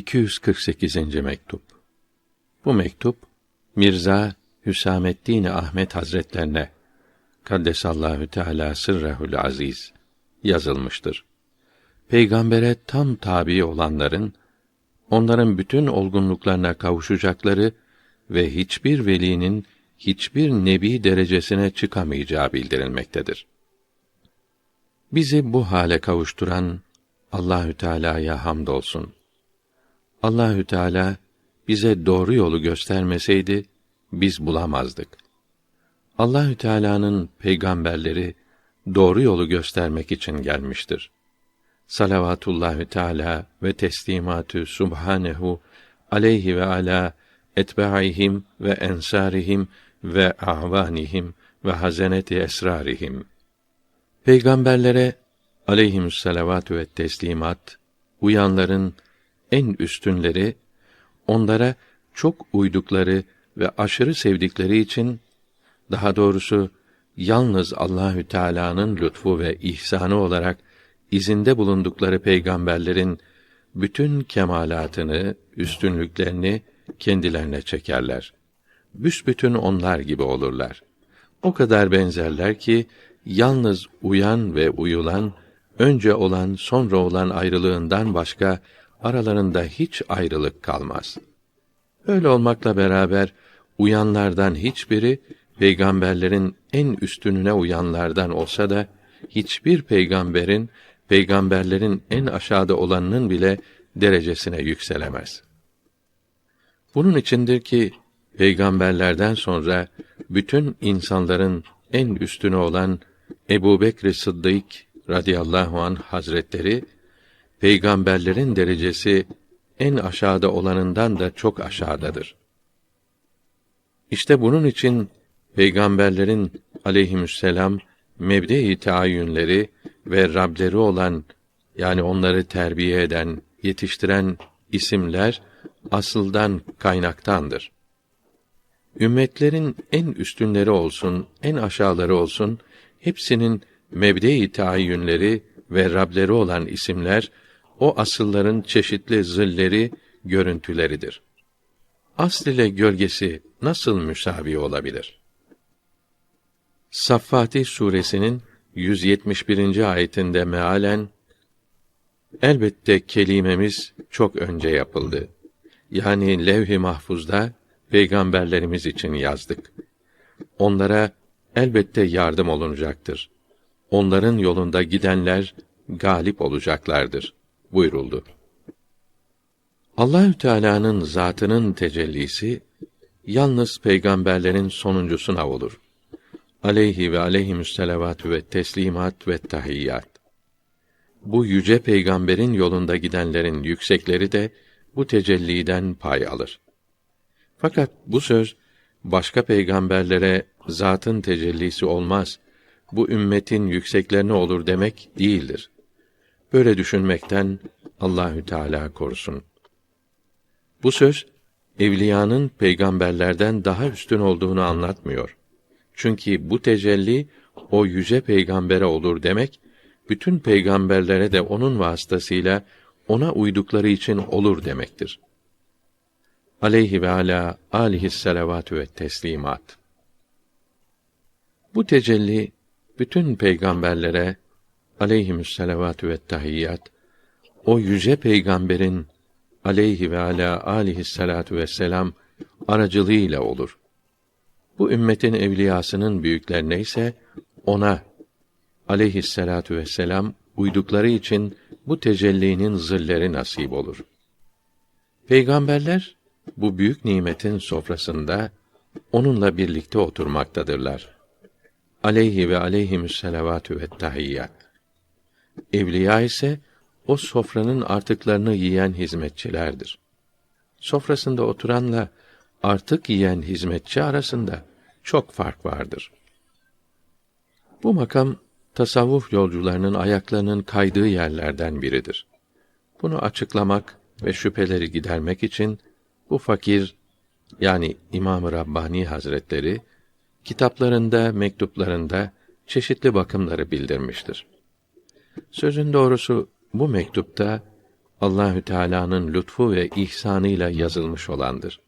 248. mektup. Bu mektup Mirza Hüsamettin Ahmet Hazretlerine Kaddesallahu Teala sırrehül aziz yazılmıştır. Peygambere tam tabi olanların onların bütün olgunluklarına kavuşacakları ve hiçbir velinin hiçbir nebi derecesine çıkamayacağı bildirilmektedir. Bizi bu hale kavuşturan Allahü Teala'ya hamdolsun. Allahü Teala bize doğru yolu göstermeseydi biz bulamazdık. Allahü Teala'nın peygamberleri doğru yolu göstermek için gelmiştir. Salavatullahü Teala ve teslimatü subhanehu aleyhi ve ala etbaihim ve ensarihim ve ahvanihim ve hazeneti esrarihim. Peygamberlere aleyhim salavatü ve teslimat uyanların en üstünleri onlara çok uydukları ve aşırı sevdikleri için daha doğrusu yalnız Allahü Teala'nın lütfu ve ihsanı olarak izinde bulundukları peygamberlerin bütün kemalatını, üstünlüklerini kendilerine çekerler. Büsbütün onlar gibi olurlar. O kadar benzerler ki yalnız uyan ve uyulan önce olan sonra olan ayrılığından başka aralarında hiç ayrılık kalmaz. Öyle olmakla beraber uyanlardan hiçbiri peygamberlerin en üstününe uyanlardan olsa da hiçbir peygamberin peygamberlerin en aşağıda olanının bile derecesine yükselemez. Bunun içindir ki peygamberlerden sonra bütün insanların en üstüne olan Ebu Bekr Sıddık radıyallahu an hazretleri peygamberlerin derecesi en aşağıda olanından da çok aşağıdadır. İşte bunun için peygamberlerin aleyhisselam mebde-i taayyünleri ve Rableri olan yani onları terbiye eden, yetiştiren isimler asıldan kaynaktandır. Ümmetlerin en üstünleri olsun, en aşağıları olsun, hepsinin mebde-i taayyünleri ve Rableri olan isimler o asılların çeşitli zilleri, görüntüleridir. Asl ile gölgesi nasıl müsavi olabilir? Saffati suresinin 171. ayetinde mealen Elbette kelimemiz çok önce yapıldı. Yani levh-i mahfuzda peygamberlerimiz için yazdık. Onlara elbette yardım olunacaktır. Onların yolunda gidenler galip olacaklardır buyuruldu. Allahü Teala'nın zatının tecellisi yalnız peygamberlerin sonuncusuna olur. Aleyhi ve aleyhimüsselavatü ve teslimat ve tahiyyat. Bu yüce peygamberin yolunda gidenlerin yüksekleri de bu tecelliden pay alır. Fakat bu söz başka peygamberlere zatın tecellisi olmaz. Bu ümmetin yükseklerine olur demek değildir. Böyle düşünmekten Allahü Teala korusun. Bu söz evliyanın peygamberlerden daha üstün olduğunu anlatmıyor. Çünkü bu tecelli o yüce peygambere olur demek bütün peygamberlere de onun vasıtasıyla ona uydukları için olur demektir. Aleyhi ve ala alihi selavatü ve teslimat. Bu tecelli bütün peygamberlere aleyhimüsselavatü ve tahiyyat o yüce peygamberin aleyhi ve ala alihi salatu ve selam aracılığıyla olur. Bu ümmetin evliyasının büyüklerine ise ona aleyhisselatu vesselam uydukları için bu tecellinin zilleri nasip olur. Peygamberler bu büyük nimetin sofrasında onunla birlikte oturmaktadırlar. Aleyhi ve aleyhimüsselavatü ve tahiyyat. Evliya ise o sofranın artıklarını yiyen hizmetçilerdir. Sofrasında oturanla artık yiyen hizmetçi arasında çok fark vardır. Bu makam tasavvuf yolcularının ayaklarının kaydığı yerlerden biridir. Bunu açıklamak ve şüpheleri gidermek için bu fakir yani İmam-ı Rabbani Hazretleri kitaplarında, mektuplarında çeşitli bakımları bildirmiştir. Sözün doğrusu bu mektupta Allahü Teala'nın lütfu ve ihsanıyla yazılmış olandır.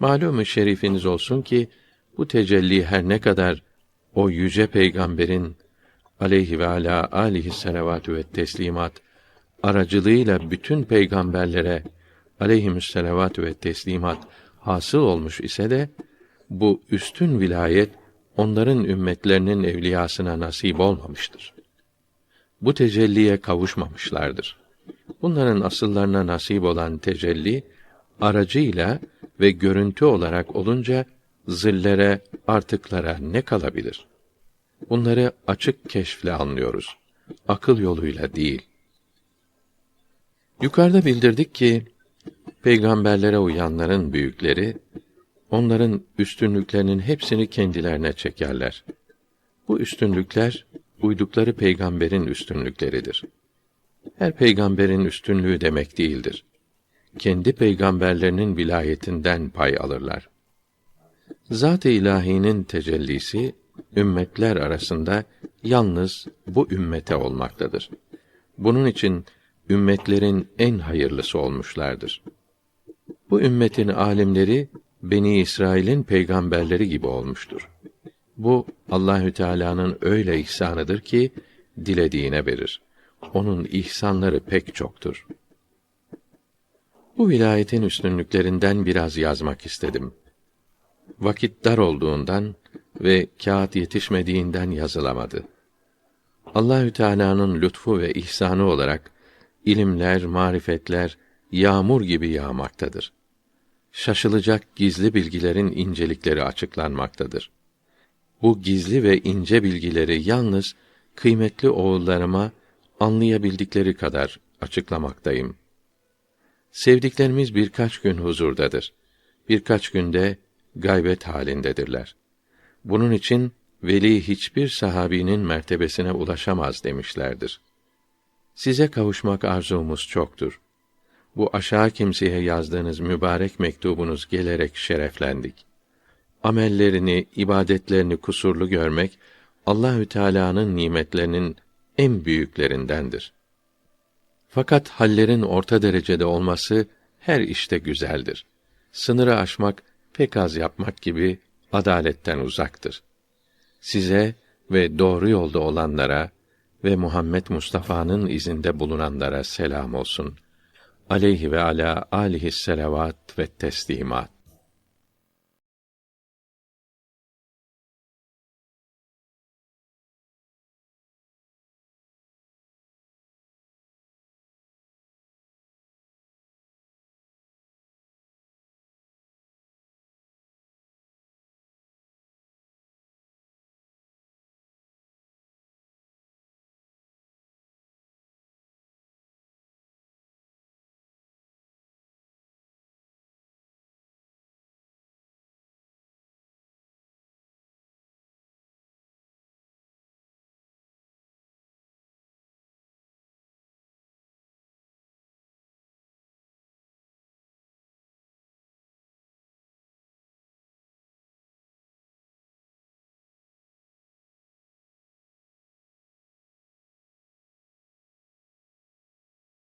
Malum-u şerifiniz olsun ki bu tecelli her ne kadar o yüce peygamberin aleyhi ve ala alihi selavatü ve teslimat aracılığıyla bütün peygamberlere aleyhimüsselavatü ve teslimat hasıl olmuş ise de bu üstün vilayet onların ümmetlerinin evliyasına nasip olmamıştır. Bu tecelliye kavuşmamışlardır. Bunların asıllarına nasip olan tecelli aracıyla ve görüntü olarak olunca zillere, artıklara ne kalabilir? Bunları açık keşfle anlıyoruz. Akıl yoluyla değil. Yukarıda bildirdik ki peygamberlere uyanların büyükleri onların üstünlüklerinin hepsini kendilerine çekerler. Bu üstünlükler uydukları peygamberin üstünlükleridir. Her peygamberin üstünlüğü demek değildir. Kendi peygamberlerinin vilayetinden pay alırlar. Zat-ı ilahinin tecellisi ümmetler arasında yalnız bu ümmete olmaktadır. Bunun için ümmetlerin en hayırlısı olmuşlardır. Bu ümmetin alimleri Beni İsrail'in peygamberleri gibi olmuştur. Bu Allahü Teala'nın öyle ihsanıdır ki dilediğine verir. Onun ihsanları pek çoktur. Bu vilayetin üstünlüklerinden biraz yazmak istedim. Vakit dar olduğundan ve kağıt yetişmediğinden yazılamadı. Allahü Teala'nın lütfu ve ihsanı olarak ilimler, marifetler yağmur gibi yağmaktadır. Şaşılacak gizli bilgilerin incelikleri açıklanmaktadır. Bu gizli ve ince bilgileri yalnız kıymetli oğullarıma anlayabildikleri kadar açıklamaktayım. Sevdiklerimiz birkaç gün huzurdadır. Birkaç günde gaybet halindedirler. Bunun için veli hiçbir sahabinin mertebesine ulaşamaz demişlerdir. Size kavuşmak arzumuz çoktur. Bu aşağı kimseye yazdığınız mübarek mektubunuz gelerek şereflendik. Amellerini, ibadetlerini kusurlu görmek Allahü Teala'nın nimetlerinin en büyüklerindendir. Fakat hallerin orta derecede olması her işte güzeldir. Sınırı aşmak pek az yapmak gibi adaletten uzaktır. Size ve doğru yolda olanlara ve Muhammed Mustafa'nın izinde bulunanlara selam olsun. Aleyhi ve ala alihi selavat ve teslimat.